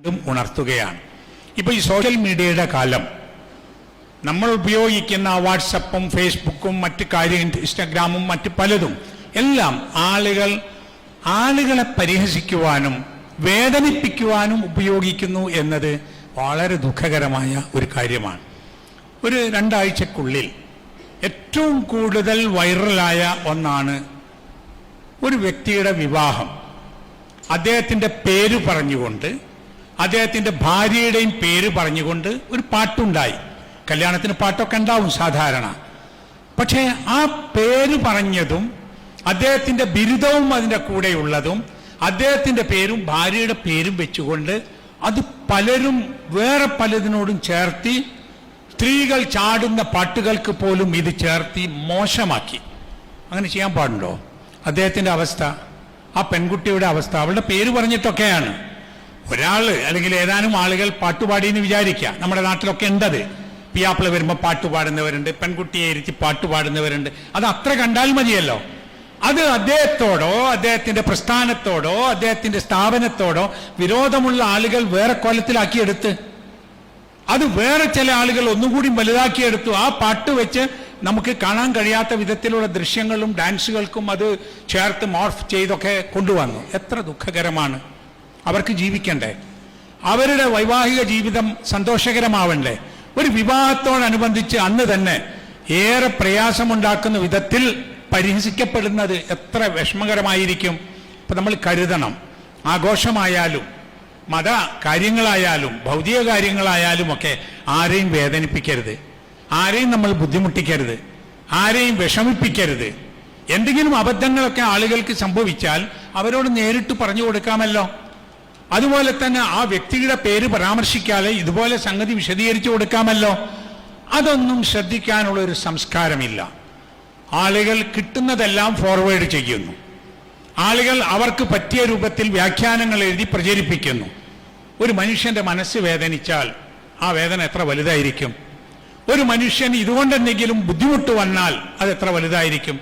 വീണ്ടും ഉണർത്തുകയാണ്. ഇപ്പൊ ഈ സോഷ്യൽ മീഡിയയുടെ കാലം. നമ്മൾ ഉപയോഗിക്കുന്ന വാട്സപ്പും ഫേസ്ബുക്കും മറ്റു കാര്യം ഇൻസ്റ്റാഗ്രാമും മറ്റു പലതും എല്ലാം ആളുകൾ ആളുകളെ പരിഹസിക്കുവാനും വേദനിപ്പിക്കുവാനും ഉപയോഗിക്കുന്നു എന്നത് വളരെ ദുഃഖകരമായ ഒരു കാര്യമാണ്. ഒരു രണ്ടാഴ്ചക്കുള്ളിൽ ഏറ്റവും കൂടുതൽ വൈറലായ ഒന്നാണ് ഒരു വ്യക്തിയുടെ വിവാഹം. അദ്ദേഹത്തിന്റെ പേര് പറഞ്ഞുകൊണ്ട് അദ്ദേഹത്തിന്റെ ഭാര്യയുടെയും പേര് പറഞ്ഞുകൊണ്ട് ഒരു പാട്ടുണ്ടായി. കല്യാണത്തിന് പാട്ടൊക്കെ ഉണ്ടാവും സാധാരണ. പക്ഷേ ആ പേര് പറഞ്ഞതും അദ്ദേഹത്തിന്റെ ബിരുദവും അതിന്റെ കൂടെയുള്ളതും അദ്ദേഹത്തിന്റെ പേരും ഭാര്യയുടെ പേരും വെച്ചുകൊണ്ട് അത് പലരും വേറെ പലതിനോടും ചേർത്തി സ്ത്രീകൾ ചാടുന്ന പാട്ടുകൾക്ക് പോലും ഇത് ചേർത്തി മോശമാക്കി. അങ്ങനെ ചെയ്യാൻ പാടുണ്ടോ? അദ്ദേഹത്തിന്റെ അവസ്ഥ ആ പെൺകുട്ടിയുടെ അവസ്ഥ അവളുടെ പേര് പറഞ്ഞിട്ടൊക്കെയാണ്. ഒരാൾ അല്ലെങ്കിൽ ഏതാനും ആളുകൾ പാട്ടുപാടി എന്ന് വിചാരിക്കുക. നമ്മുടെ നാട്ടിലൊക്കെ ഉണ്ടത് പിയാപ്പിള വരുമ്പോൾ പാട്ട് പാടുന്നവരുണ്ട് പെൺകുട്ടിയെ ഇരുത്തി പാട്ട് പാടുന്നവരുണ്ട്. അത് അത്ര കണ്ടാൽ മതിയല്ലോ. അത് അദ്ദേഹത്തോടോ അദ്ദേഹത്തിന്റെ പ്രസ്ഥാനത്തോടോ അദ്ദേഹത്തിന്റെ സ്ഥാപനത്തോടോ വിരോധമുള്ള ആളുകൾ വേറെ കൊലത്തിലാക്കിയെടുത്ത്. അത് വേറെ ചില ആളുകൾ ഒന്നുകൂടി വലുതാക്കിയെടുത്തു. ആ പാട്ട് വെച്ച് നമുക്ക് കാണാൻ കഴിയാത്ത വിധത്തിലുള്ള ദൃശ്യങ്ങളും ഡാൻസുകൾക്കും അത് ചേർത്ത് മോർഫ് ചെയ്തൊക്കെ കൊണ്ടുവന്നു. എത്ര ദുഃഖകരമാണ്. അവർക്ക് ജീവിക്കണ്ടേ? അവരുടെ വൈവാഹിക ജീവിതം സന്തോഷകരമാവണ്ടേ? ഒരു വിവാഹത്തോടനുബന്ധിച്ച് അന്ന് തന്നെ ഏറെ പ്രയാസമുണ്ടാക്കുന്ന വിധത്തിൽ പരിഹസിക്കപ്പെടുന്നത് എത്ര വിഷമകരമായിരിക്കും. ഇപ്പം നമ്മൾ കരുതണം. ആഘോഷമായാലും മത കാര്യങ്ങളായാലും ഭൗതിക കാര്യങ്ങളായാലും ഒക്കെ ആരെയും വേദനിപ്പിക്കരുത്. ആരെയും നമ്മൾ ബുദ്ധിമുട്ടിക്കരുത്. ആരെയും വിഷമിപ്പിക്കരുത്. എന്തെങ്കിലും അബദ്ധങ്ങളൊക്കെ ആളുകൾക്ക് സംഭവിച്ചാൽ അവരോട് നേരിട്ട് പറഞ്ഞു കൊടുക്കാമല്ലോ. അതുപോലെ തന്നെ ആ വ്യക്തിയുടെ പേര് പരാമർശിക്കാതെ ഇതുപോലെ സംഗതി വിശദീകരിച്ചു കൊടുക്കാമല്ലോ? അതൊന്നും ശ്രദ്ധിക്കാനുള്ള ഒരു സംസ്കാരമില്ല. ആളുകൾ കിട്ടുന്നതെല്ലാം ഫോർവേഡ് ചെയ്യുന്നു. ആളുകൾ അവർക്ക് പറ്റിയ രൂപത്തിൽ വ്യാഖ്യാനങ്ങൾ എഴുതി പ്രചരിപ്പിക്കുന്നു. ഒരു മനുഷ്യന്റെ മനസ്സ് വേദനിച്ചാൽ ആ വേദന എത്ര വലുതായിരിക്കും? ഒരു മനുഷ്യൻ ഇതുകൊണ്ടെന്തെങ്കിലും ബുദ്ധിമുട്ട് വന്നാൽ അത് എത്ര വലുതായിരിക്കും?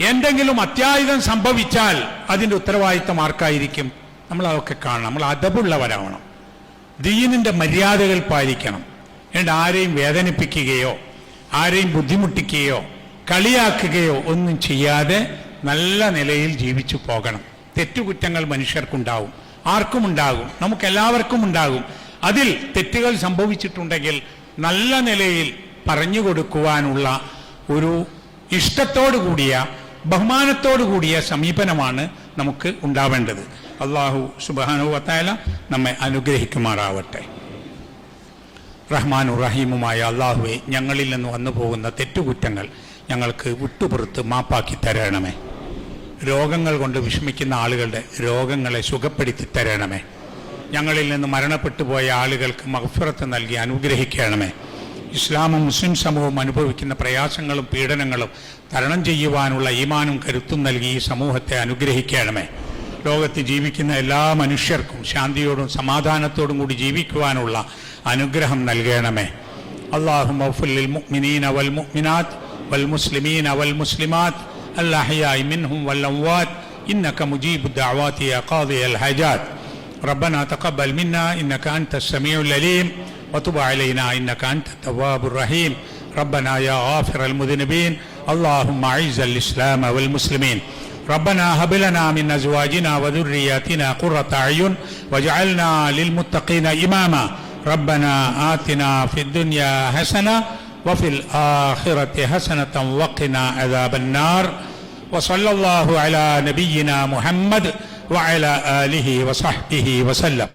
എന്തെങ്കിലും അത്യാഹിതം സംഭവിച്ചാൽ അതിന്റെ ഉത്തരവാദിത്തം ആർക്കായിരിക്കും? നമ്മൾ അതൊക്കെ കാണണം. നമ്മൾ അതപുള്ളവരാവണം. ദീനിന്റെ മര്യാദകൾ പാലിക്കണം. എന്നിട്ട് ആരെയും വേദനിപ്പിക്കുകയോ ആരെയും ബുദ്ധിമുട്ടിക്കുകയോ കളിയാക്കുകയോ ഒന്നും ചെയ്യാതെ നല്ല നിലയിൽ ജീവിച്ചു പോകണം. തെറ്റുകുറ്റങ്ങൾ മനുഷ്യർക്കുണ്ടാവും. ആർക്കും ഉണ്ടാകും നമുക്ക് എല്ലാവർക്കും ഉണ്ടാകും. അതിൽ തെറ്റുകൾ സംഭവിച്ചിട്ടുണ്ടെങ്കിൽ നല്ല നിലയിൽ പറഞ്ഞു കൊടുക്കുവാനുള്ള ഒരു ഇഷ്ടത്തോടു കൂടിയ ബഹുമാനത്തോടു കൂടിയ സമീപനമാണ് നമുക്ക് ഉണ്ടാവേണ്ടത്. അള്ളാഹു സുബാനുവത്തായ നമ്മെ അനുഗ്രഹിക്കുമാറാവട്ടെ. റഹ്മാനു റഹീമുമായ അള്ളാഹുവെ ഞങ്ങളിൽ നിന്ന് വന്നു പോകുന്ന തെറ്റുകുറ്റങ്ങൾ ഞങ്ങൾക്ക് വിട്ടുപുറത്ത് മാപ്പാക്കി തരണമേ. രോഗങ്ങൾ കൊണ്ട് വിഷമിക്കുന്ന ആളുകളുടെ രോഗങ്ങളെ സുഖപ്പെടുത്തി തരണമേ. ഞങ്ങളിൽ നിന്ന് മരണപ്പെട്ടു പോയ ആളുകൾക്ക് മഹഫിറത്ത് നൽകി അനുഗ്രഹിക്കണമേ. ഇസ്ലാമും മുസ്ലിം സമൂഹവും അനുഭവിക്കുന്ന പ്രയാസങ്ങളും പീഡനങ്ങളും തരണം ചെയ്യുവാനുള്ള ഈമാനും കരുത്തും നൽകി ഈ സമൂഹത്തെ അനുഗ്രഹിക്കണമേ. ലോകത്ത് ജീവിക്കുന്ന എല്ലാ മനുഷ്യർക്കും ശാന്തിയോടും സമാധാനത്തോടും കൂടി ജീവിക്കുവാനുള്ള അനുഗ്രഹം നൽകണമേ അള്ളാഹു മൗഫുല്ലിൽ മുഅ്മിനീന വൽ മുഅ്മിനാത്ത് വൽ മുസ്ലിമീന വൽ മുസ്ലിമാത്ത് الأحياء منهم والأموات إنك مجيب الدعوات يا قاضي الحاجات ربنا تقبل منا إنك أنت السميع العليم وتب علينا إنك أنت التواب الرحيم ربنا يا غافر المذنبين اللهم أعز الإسلام والمسلمين ربنا هب لنا من أزواجنا وذرياتنا قرة أعين واجعلنا للمتقين إماما. ربنا آتنا في الدنيا حسنة وفي الآخرة حسنة وقنا عذاب النار. وصلى الله على نبينا محمد وعلى آله وصحبه وسلم.